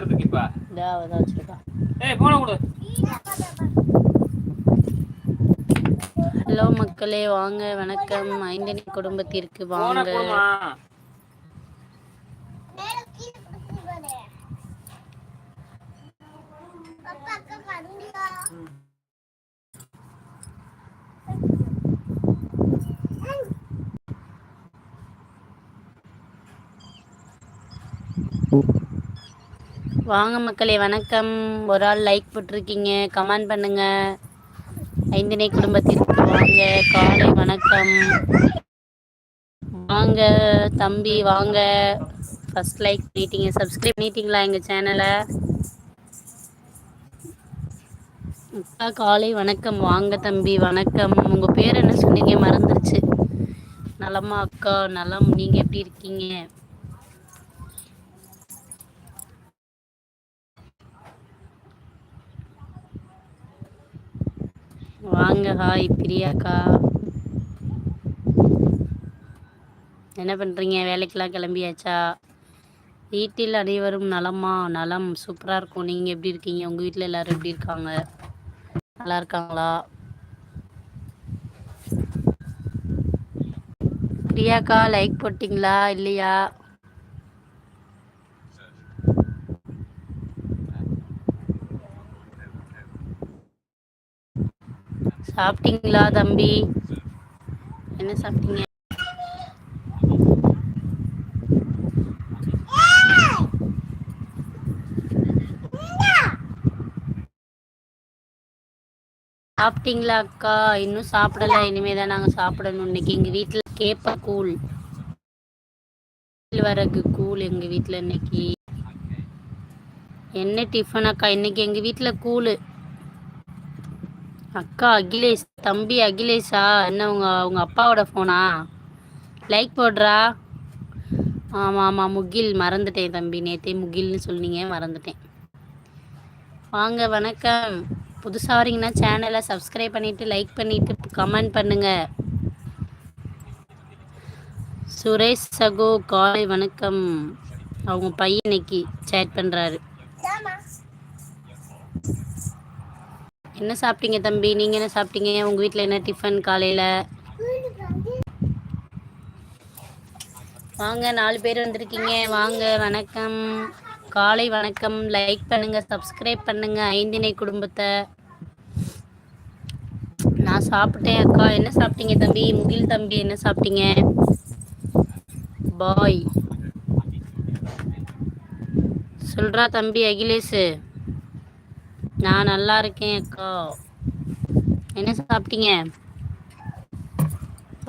இப்ப இதா அவதான் வச்சிருக்கா ஏய் போன கொடு. ஹலோ மக்களே வாங்க வணக்கம். ஐந்தனி குடும்பத்திற்கு வாங்க. போடுமா வாங்க மக்களே வணக்கம். ஒரு ஆள் லைக் போட்டிருக்கீங்க. கமெண்ட் பண்ணுங்க. ஐந்தினை குடும்பத்திற்கு வாங்க. காலை வணக்கம். வாங்க தம்பி வாங்க. ஃபர்ஸ்ட் லைக் பண்ணிட்டீங்க சப்ஸ்கிரைப் பண்ணிட்டீங்களா எங்கள் சேனலை அக்கா காலை வணக்கம். வாங்க தம்பி வணக்கம். உங்கள் பேர் என்ன சொன்னீங்க? மறந்துருச்சு. நலமா அக்கா நலம். நீங்கள் எப்படி இருக்கீங்க? வாங்க ஹாய் பிரியாக்கா. என்ன பண்ணுறீங்க வேலைக்கெல்லாம் கிளம்பியாச்சா? வீட்டில் அனைவரும் நலமா? நலம் சூப்பராக இருக்கும். நீங்கள் எப்படி இருக்கீங்க? உங்கள் வீட்டில் எல்லோரும் எப்படி இருக்காங்க? நல்லா இருக்காங்களா? பிரியாக்கா லைக் போட்டிங்களா? இல்லையா? சாப்பிட்டீங்களா தம்பி? என்ன சாப்பிட்டீங்க? சாப்பிட்டீங்களா அக்கா? இன்னும் சாப்பிடல. இனிமே தான் நாங்கள் சாப்பிடணும். இன்னைக்கு எங்கள் வீட்டில் கேப்ப கூழ். வரகு கூழ் எங்கள் வீட்டில் இன்னைக்கு. என்ன டிஃபன் அக்கா? இன்னைக்கு எங்கள் வீட்டில் கூழ். அக்கா அகிலேஷ் தம்பி அகிலேஷா என்ன உங்க உங்க அப்பாவோட ஃபோனா லைக் போடுறா. ஆமாம் ஆமாம் முகில் மறந்துட்டேன் தம்பி. நேற்றே முகில்னு சொன்னீங்க மறந்துட்டேன். வாங்க வணக்கம். புதுசாக வரீங்கன்னா சேனலை சப்ஸ்கிரைப் பண்ணிவிட்டு லைக் பண்ணிவிட்டு கமெண்ட் பண்ணுங்கள் சுரேஷ் சகோ காலை வணக்கம். அவங்க பையன் இன்னைக்கு சேட் பண்ணுறாரு என்ன சாப்பிட்டீங்க தம்பி? நீங்கள் என்ன சாப்பிட்டீங்க? உங்கள் வீட்டில் என்ன டிஃபன் காலையில்? வாங்க நாலு பேர் வந்திருக்கீங்க. வாங்க வணக்கம். காலை வணக்கம். லைக் பண்ணுங்கள் சப்ஸ்கிரைப் பண்ணுங்கள் ஐந்தினை குடும்பத்தை. நான் சாப்பிட்டேன் அக்கா. என்ன சாப்பிட்டீங்க தம்பி? முகில் தம்பி என்ன சாப்பிட்டீங்க? பாய். சொல்கிறா தம்பி அகிலேஷு. நான் நல்லா இருக்கேன் அக்கா. என்ன சாப்பிட்டீங்க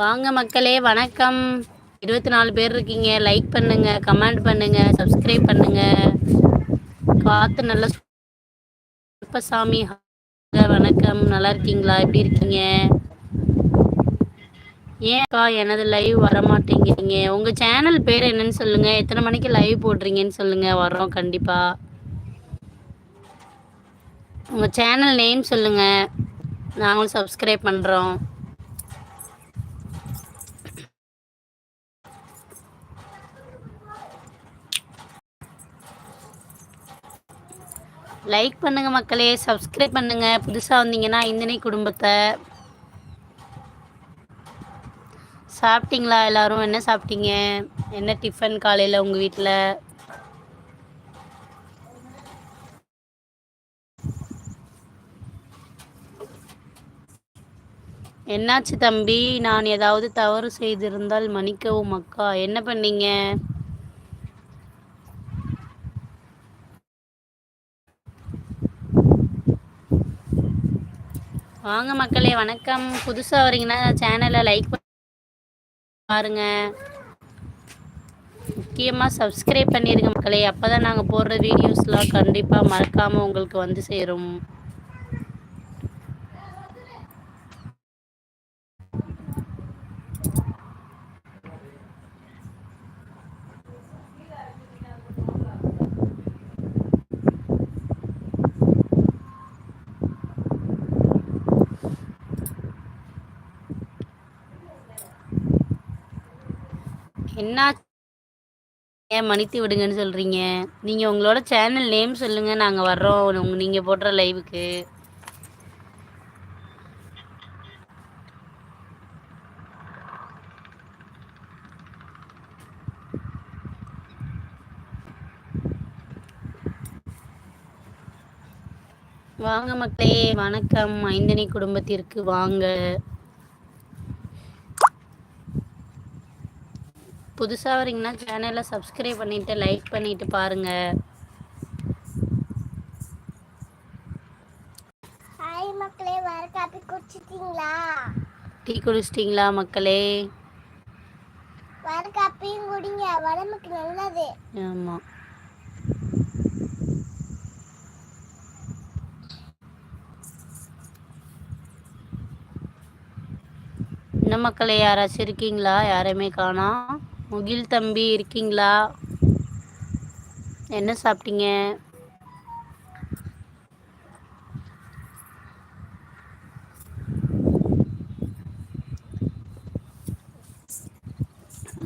வாங்க மக்களே வணக்கம். இருபத்தி நாலு பேர் இருக்கீங்க. லைக் பண்ணுங்க கமெண்ட் பண்ணுங்க சப்ஸ்கிரைப் பண்ணுங்க. காத்து நல்ல சுப்பசாமி வணக்கம். நல்லா இருக்கீங்களா? எப்படி இருக்கீங்க? ஏன்க்கா எனது லைவ் வரமாட்டேங்கிறீங்க? உங்கள் சேனல் பேர் என்னன்னு சொல்லுங்கள் எத்தனை மணிக்கு லைவ் போடுறீங்கன்னு சொல்லுங்கள் வரோம் கண்டிப்பாக உங்கள் சேனல் நேம் சொல்லுங்கள் நாங்களும் சப்ஸ்கிரைப் பண்ணுறோம் லைக் பண்ணுங்கள் மக்களே சப்ஸ்கிரைப் பண்ணுங்கள் புதுசாக வந்தீங்கன்னா இந்தனை குடும்பத்தை. சாப்பிட்டீங்களா எல்லோரும்? என்ன சாப்பிட்டீங்க? என்ன டிஃபன் காலையில் உங்கள் வீட்டில் என்னாச்சு தம்பி? நான் ஏதாவது தவறு செய்திருந்தால் மன்னிக்கவும் அக்கா. என்ன பண்ணீங்க? வாங்க மக்களே வணக்கம். புதுசாக வரீங்கன்னா சேனலை லைக் பாருங்க. முக்கியமாக சப்ஸ்கிரைப் பண்ணிடுங்க மக்களே. அப்போ தான் நாங்கள் போடுற வீடியோஸ்லாம் கண்டிப்பாக மறக்காமல் உங்களுக்கு வந்து சேரும். என்ன ஏன் மன்னித்து விடுங்கன்னு சொல்கிறீங்க நீங்கள் உங்களோட சேனல் நேம் சொல்லுங்கள் நாங்கள் வர்றோம். உங்க நீங்கள் போடுற லைவுக்கு வாங்க மக்களே. வணக்கம். ஐந்தனை குடும்பத்திற்கு வாங்க. புதுசாக வரீங்கன்னா சேனலை சப்ஸ்கிரைப் பண்ணிட்டு லைக் பண்ணிட்டு பாருங்க. ஹாய் மக்களே வர காப்பி குடிச்சிட்டீங்களா? டீ குடிச்சிட்டிங்களா மக்களே? வர காப்பியும் குடிங்க உடம்புக்கு நல்லது. ஆமாம் என்ன மக்களே யாராச்சும் இருக்கீங்களா? யாரையுமே காணோம். முகில் தம்பி இருக்கீங்களா? என்ன சாப்பிட்டீங்க?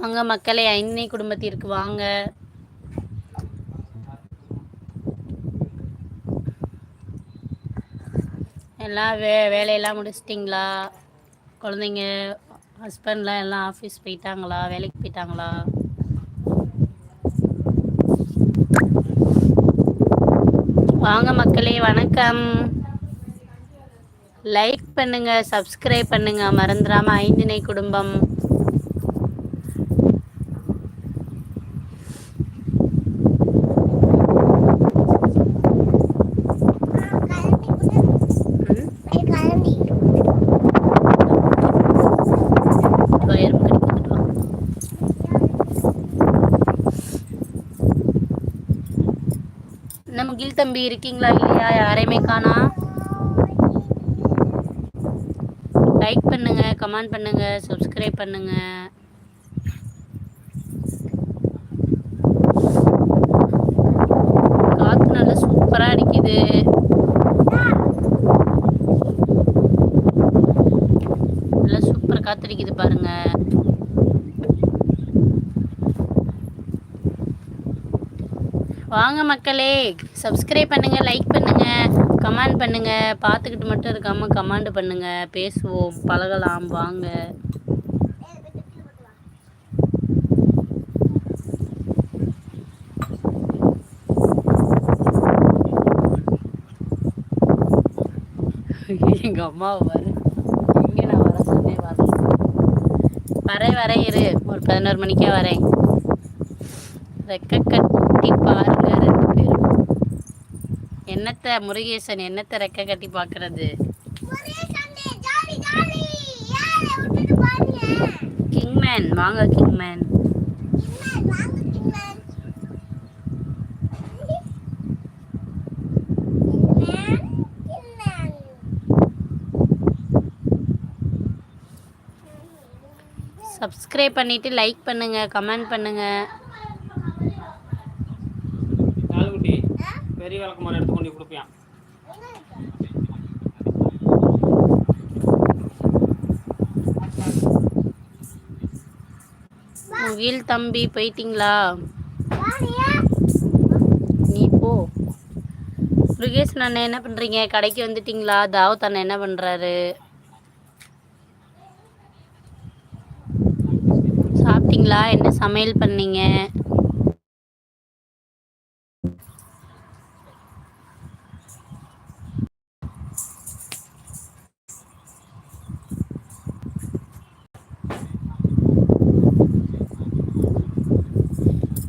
வாங்க மக்களை ஐந்தனை குடும்பத்திற்கு வாங்க. எல்லாம் வே வேலையெல்லாம் முடிச்சிட்டிங்களா? குழந்தைங்க ஹஸ்பண்ட்லாம் எல்லாம் ஆஃபீஸ் போயிட்டாங்களா? வேலைக்கு போயிட்டாங்களா? வாங்க மக்களே வணக்கம். லைக் பண்ணுங்க சப்ஸ்கிரைப் பண்ணுங்க. மறந்துடாம ஐந்தினை குடும்பம். முகில் தம்பி இருக்கீங்களா இல்லையா? யாரையுமே காணா. லைக் பண்ணுங்க கமெண்ட் பண்ணுங்க சப்ஸ்கிரைப் பண்ணுங்க. காத்து நல்லா சூப்பரா அடிக்குது. நல்லா சூப்பர் காத்தடிக்குது பாருங்க. வாங்க மக்களே சப்ஸ்கிரைப் பண்ணுங்கள் லைக் பண்ணுங்கள் கமெண்ட் பண்ணுங்கள் பார்த்துக்கிட்டு மட்டும் இருக்காமல் கமெண்ட் பண்ணுங்கள் பேசுவோம் பழகலாம் வாங்க. எங்கள் அம்மா வர எங்க நான் வர சொன்னேன் வர வரேன் வரேன் இரு. ஒரு பதினோரு மணிக்கே வரேன். ரெக்க கட்டி பாரு. என்னத்த முருகேசன் என்னத்த ரெக்க கட்டி பார்க்கறது கிங்மேன் வாங்க கிங்மேன் சப்ஸ்கிரைப் பண்ணிவிட்டு லைக் பண்ணுங்கள் கமெண்ட் பண்ணுங்கள் பெரிய விளக்கமாறு எடுத்து கொண்டு கொடுப்பியான் முகில் தம்பி போயிட்டீங்களா? நீ போ. முருகேசன் அண்ணன் என்ன பண்றீங்க? கடைக்கு வந்துட்டீங்களா? தாவத் அண்ணன் என்ன பண்றாரு? சாப்பிட்டீங்களா? என்ன சமையல் பண்ணீங்க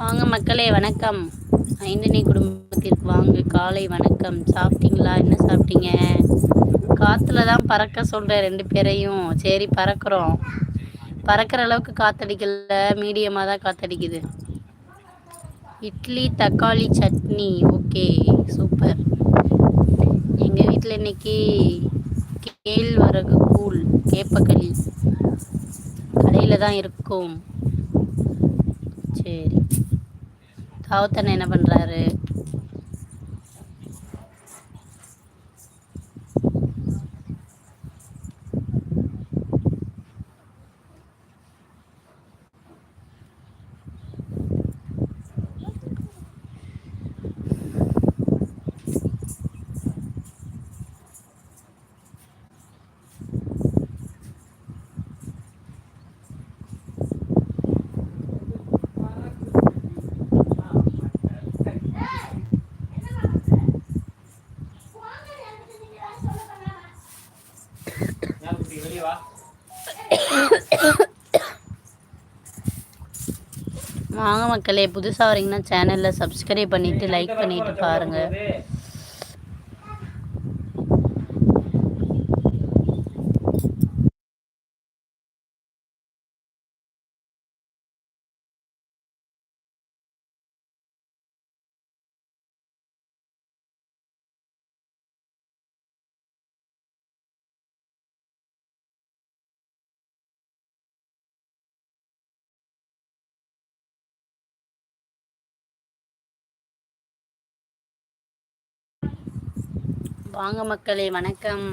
வாங்க மக்களே வணக்கம். ஐந்தனை குடும்பத்திற்கு வாங்க காலை வணக்கம். சாப்பிட்டீங்களா? என்ன சாப்பிட்டீங்க? காற்றுல தான் பறக்க சொல்கிறேன் ரெண்டு பேரையும். சரி பறக்கிறோம். பறக்கிற அளவுக்கு காத்தடிக்கல. மீடியமாக தான் காத்தடிக்குது. இட்லி தக்காளி சட்னி. Okay super. எங்கள் வீட்டில் இன்னைக்கு கேழ்வரகு கூழ் கேப்பக்களி கடையில் தான் இருக்கும். சரி. தாவத்தன் என்ன பண்ணுறாரு வெளியே வா வாங்க மக்களே புதுசாக வரீங்கன்னா சேனலில் சப்ஸ்கிரைப் பண்ணிவிட்டு லைக் பண்ணிவிட்டு பாருங்கள் வாங்க மக்களே வணக்கம்.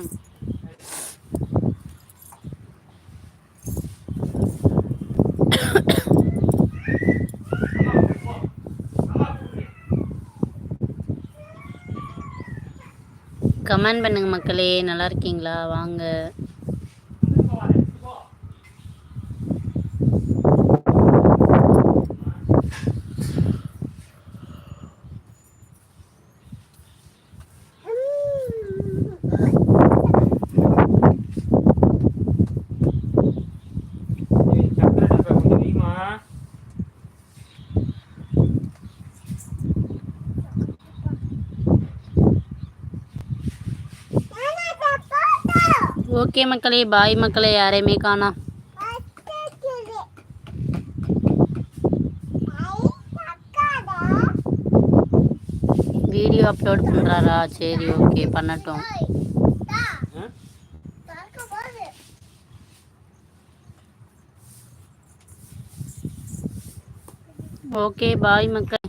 கமெண்ட் பண்ணுங்க மக்களே நல்லா இருக்கீங்களா? வாங்க. ஓகே மக்களே பாய் மக்களே யாரையுமே காணா வீடியோ அப்லோட் பண்ணுறாரா சரி ஓகே பண்ணட்டும் ஆ? ஓகே பாய் மக்கள்